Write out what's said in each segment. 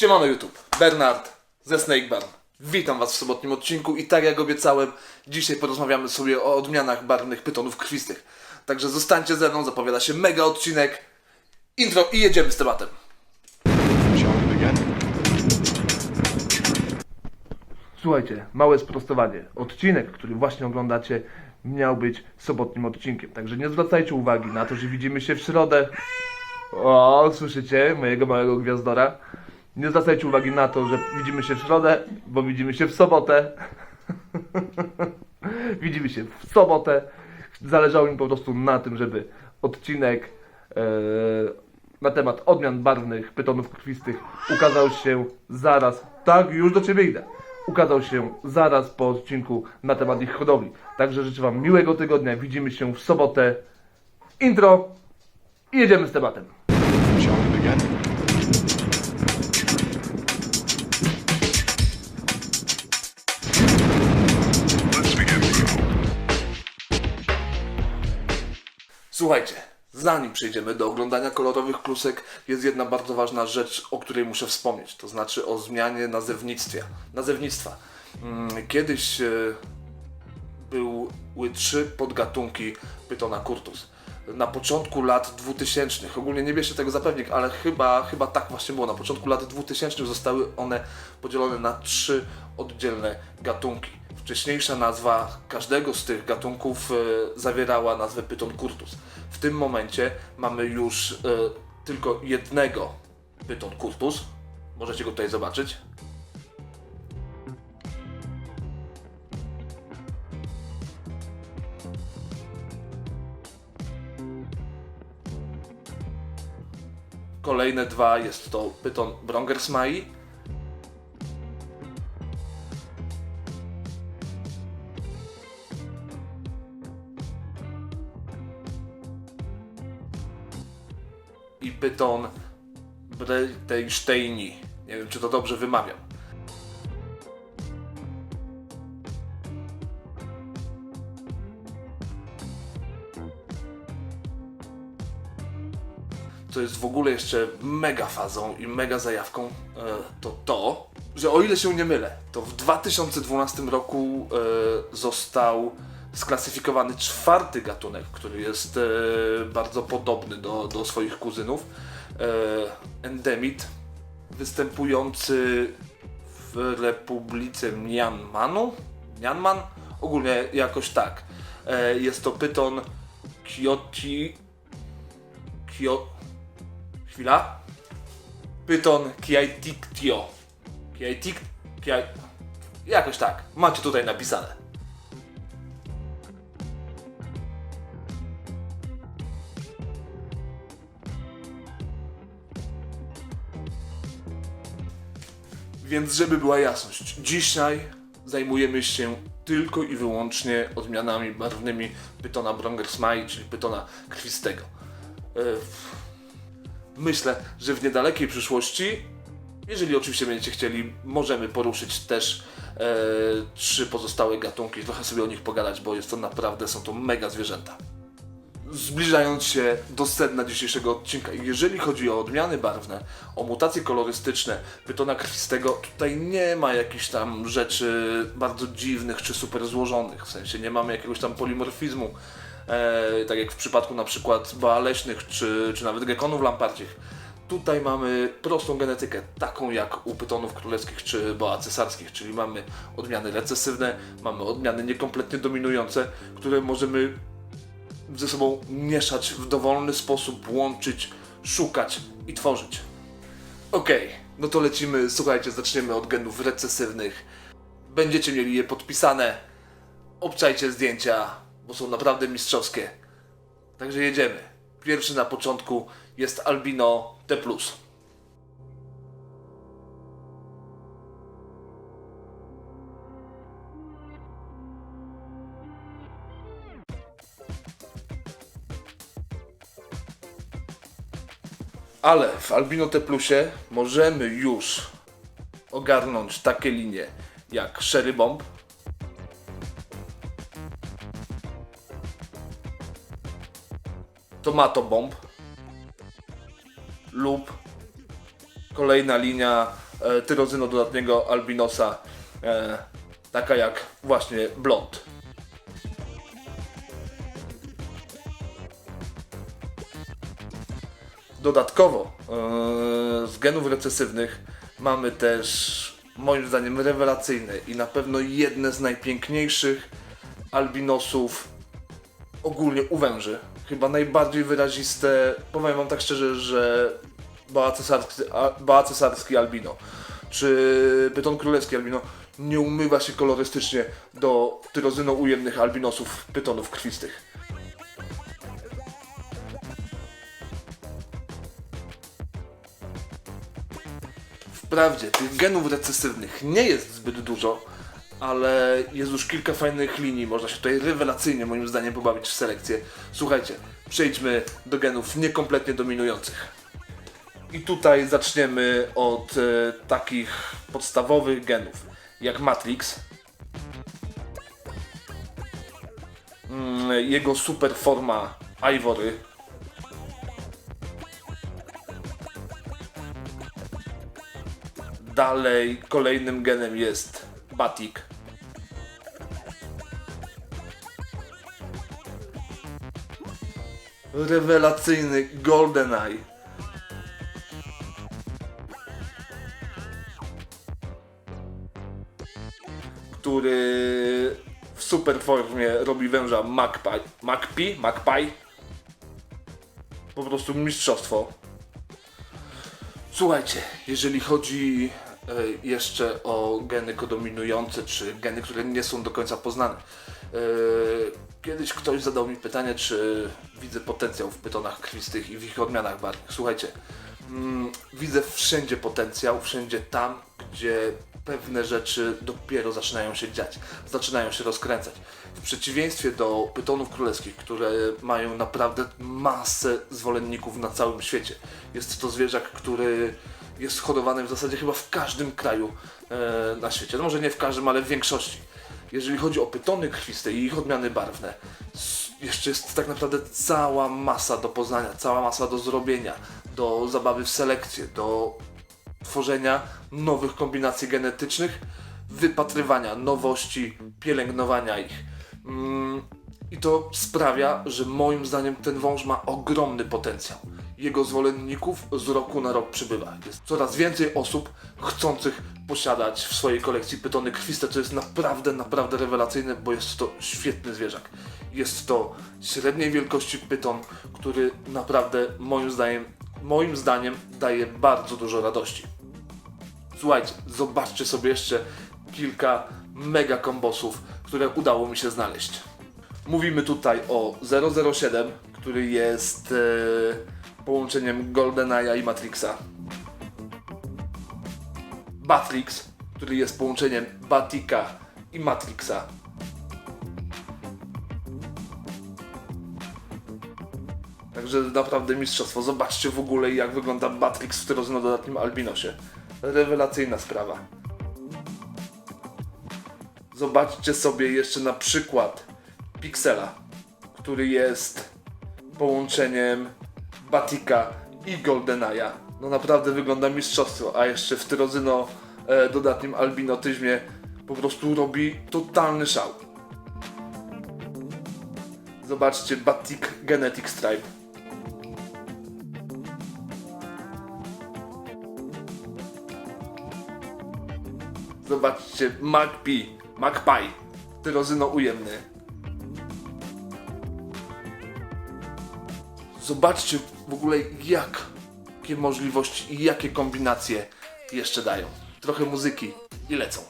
Siemano YouTube, Bernard ze Snake Barn. Witam Was w sobotnim odcinku i tak jak obiecałem, dzisiaj porozmawiamy sobie o odmianach barwnych pytonów krwistych. Także zostańcie ze mną, zapowiada się mega odcinek. Intro i jedziemy z tematem. Słuchajcie, małe sprostowanie. Odcinek, który właśnie oglądacie, miał być sobotnim odcinkiem. Także nie zwracajcie uwagi na to, że widzimy się w środę. O, słyszycie mojego małego gwiazdora? Nie zwracajcie uwagi na to, że widzimy się w środę, bo widzimy się w sobotę. widzimy się w sobotę. Zależało mi po prostu na tym, żeby odcinek e, na temat odmian barwnych pytonów krwistych ukazał się zaraz. Tak, już do Ciebie idę. Ukazał się zaraz po odcinku na temat ich hodowli. Także życzę Wam miłego tygodnia. Widzimy się w sobotę. Intro i jedziemy z tematem. Słuchajcie, zanim przejdziemy do oglądania kolorowych klusek, jest jedna bardzo ważna rzecz, o której muszę wspomnieć. To znaczy o zmianie nazewnictwa. nazewnictwa. Mm, Kiedyś e, były trzy podgatunki Pytona curtus. Na początku lat 2000, ogólnie nie bierzcie tego za pewnik, ale chyba, chyba tak właśnie było. Na początku lat 2000 zostały one podzielone na trzy oddzielne gatunki. Wcześniejsza nazwa każdego z tych gatunków e, zawierała nazwę Pyton curtus. W tym momencie mamy już e, tylko jednego Pyton curtus. Możecie go tutaj zobaczyć. Kolejne dwa jest to Pyton Brongersmai i Pyton Breitensteini. Nie wiem, czy to dobrze wymawiam. Co jest w ogóle jeszcze mega fazą i mega zajawką, e, to to, że o ile się nie mylę, to w 2012 roku e, został sklasyfikowany czwarty gatunek, który jest e, bardzo podobny do, do swoich kuzynów. Endemit występujący w Republice Myanmanu. Myanman? Ogólnie jakoś tak. Jest to pyton Kioti. Kio... Chwila. Pyton Kiaitiktio. Kiaitik... Kiai... Jakoś tak. Macie tutaj napisane. Więc żeby była jasność, dzisiaj zajmujemy się tylko i wyłącznie odmianami barwnymi Pytona Brongersmai, czyli Pytona krwistego. Myślę, że w niedalekiej przyszłości, jeżeli oczywiście będziecie chcieli, możemy poruszyć też e, trzy pozostałe gatunki, trochę sobie o nich pogadać, bo jest to naprawdę, są to mega zwierzęta. Zbliżając się do sedna dzisiejszego odcinka, jeżeli chodzi o odmiany barwne, o mutacje kolorystyczne pytona krwistego, tutaj nie ma jakichś tam rzeczy bardzo dziwnych czy super złożonych, w sensie nie mamy jakiegoś tam polimorfizmu, e, tak jak w przypadku na przykład boa leśnych czy, czy nawet gekonów lamparcich. Tutaj mamy prostą genetykę, taką jak u pytonów królewskich czy boa cesarskich, czyli mamy odmiany recesywne, mamy odmiany niekompletnie dominujące, które możemy ze sobą mieszać w dowolny sposób, łączyć, szukać i tworzyć. Okej, no to lecimy, słuchajcie, zaczniemy od genów recesywnych. Będziecie mieli je podpisane. Obczajcie zdjęcia, bo są naprawdę mistrzowskie. Także jedziemy. Pierwszy na początku jest Albino T+. Ale w Albino T Plusie możemy już ogarnąć takie linie jak Sherry Bomb, Tomato Bomb lub kolejna linia e, tyrozyno dodatniego albinosa, e, taka jak właśnie blond. Dodatkowo e, z genów recesywnych mamy też moim zdaniem rewelacyjne i na pewno jedne z najpiękniejszych albinosów ogólnie u węży. Chyba najbardziej wyraziste, powiem wam tak szczerze, że bała cesarski, albino czy pyton królewski albino nie umywa się kolorystycznie do tyrozyną ujemnych albinosów pytonów krwistych. Wprawdzie tych genów recesywnych nie jest zbyt dużo, ale jest już kilka fajnych linii. Można się tutaj rewelacyjnie moim zdaniem pobawić w selekcję. Słuchajcie, przejdźmy do genów niekompletnie dominujących. I tutaj zaczniemy od e, takich podstawowych genów, jak Matrix. Mm, jego super forma Ivory. Dalej kolejnym genem jest Batik. Rewelacyjny GoldenEye. który w super formie robi węża Magpie. Magpie? Magpie? Po prostu mistrzostwo. Słuchajcie, jeżeli chodzi jeszcze o geny kodominujące, czy geny, które nie są do końca poznane. e, Kiedyś ktoś zadał mi pytanie, czy widzę potencjał w pytonach krwistych i w ich odmianach barwnych. Słuchajcie, mm, widzę wszędzie potencjał, wszędzie tam, gdzie pewne rzeczy dopiero zaczynają się dziać, zaczynają się rozkręcać. W przeciwieństwie do pytonów królewskich, które mają naprawdę masę zwolenników na całym świecie. Jest to zwierzak, który jest hodowany w zasadzie chyba w każdym kraju e, na świecie. No może nie w każdym, ale w większości. Jeżeli chodzi o pytony krwiste i ich odmiany barwne, jeszcze jest tak naprawdę cała masa do poznania, cała masa do zrobienia, do zabawy w selekcję, do tworzenia nowych kombinacji genetycznych, wypatrywania nowości, pielęgnowania ich. Mm, I to sprawia, że moim zdaniem ten wąż ma ogromny potencjał. Jego zwolenników z roku na rok przybywa. Jest coraz więcej osób chcących posiadać w swojej kolekcji pytony krwiste, co jest naprawdę, naprawdę rewelacyjne, bo jest to świetny zwierzak. Jest to średniej wielkości pyton, który naprawdę moim zdaniem, moim zdaniem daje bardzo dużo radości. Słuchajcie, zobaczcie sobie jeszcze kilka mega kombosów, które udało mi się znaleźć. Mówimy tutaj o 007, który jest e, połączeniem GoldenEye'a i Matrixa. Batrix, który jest połączeniem Batika i Matrixa. Także naprawdę mistrzostwo. Zobaczcie w ogóle jak wygląda Batrix w tyrozynododatnim albinosie. Rewelacyjna sprawa. Zobaczcie sobie jeszcze na przykład Pixela, który jest połączeniem Batika i GoldenEye'a. No naprawdę wygląda mistrzostwo, a jeszcze w tyrozyno e, dodatnim albinotyzmie po prostu robi totalny szał. Zobaczcie Batik Genetic Stripe. Zobaczcie, Magpie, Magpie, tyrozyno ujemny. Zobaczcie w ogóle jakie możliwości i jakie kombinacje jeszcze dają. Trochę muzyki i lecą.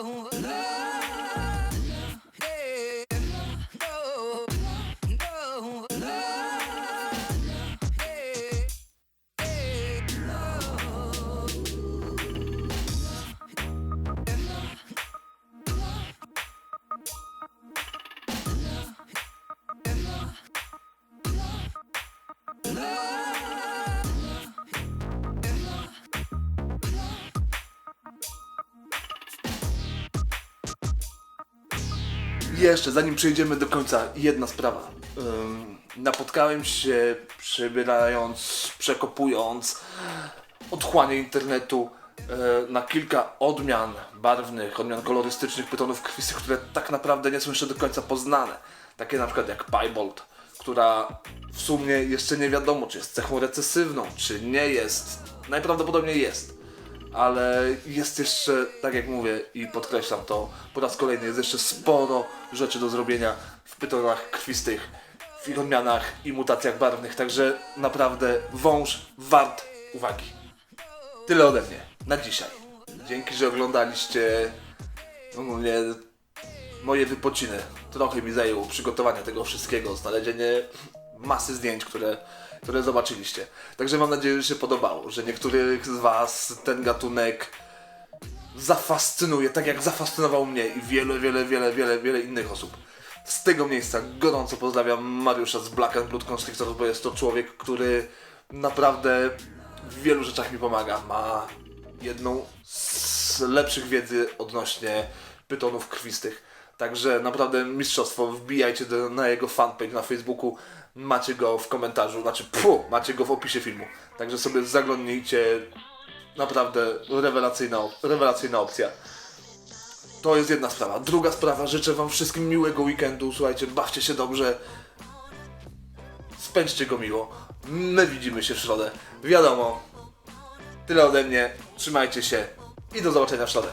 हूँ Jeszcze, zanim przejdziemy do końca, jedna sprawa. Napotkałem się przebierając, przekopując otchłanie internetu e, na kilka odmian barwnych, odmian kolorystycznych pytonów krwistych, które tak naprawdę nie są jeszcze do końca poznane. Takie na przykład jak Piebolt, która w sumie jeszcze nie wiadomo, czy jest cechą recesywną, czy nie jest. Najprawdopodobniej jest ale jest jeszcze, tak jak mówię i podkreślam to po raz kolejny, jest jeszcze sporo rzeczy do zrobienia w pytonach krwistych, w ich odmianach i mutacjach barwnych, także naprawdę wąż wart uwagi. Tyle ode mnie na dzisiaj. Dzięki, że oglądaliście ogólnie moje wypociny. Trochę mi zajęło przygotowanie tego wszystkiego, znalezienie masy zdjęć, które, które zobaczyliście. Także mam nadzieję, że się podobało, że niektórych z Was ten gatunek zafascynuje, tak jak zafascynował mnie i wiele, wiele, wiele, wiele, wiele innych osób. Z tego miejsca gorąco pozdrawiam Mariusza z Black and Blood Constrictors, bo jest to człowiek, który naprawdę w wielu rzeczach mi pomaga. Ma jedną z lepszych wiedzy odnośnie pytonów krwistych. Także naprawdę mistrzostwo. Wbijajcie do, na jego fanpage na Facebooku. Macie go w komentarzu, znaczy pu, macie go w opisie filmu. Także sobie zaglądnijcie. Naprawdę rewelacyjna, rewelacyjna opcja. To jest jedna sprawa. Druga sprawa, życzę Wam wszystkim miłego weekendu. Słuchajcie, bawcie się dobrze. Spędźcie go miło. My widzimy się w środę. Wiadomo. Tyle ode mnie. Trzymajcie się i do zobaczenia w środę.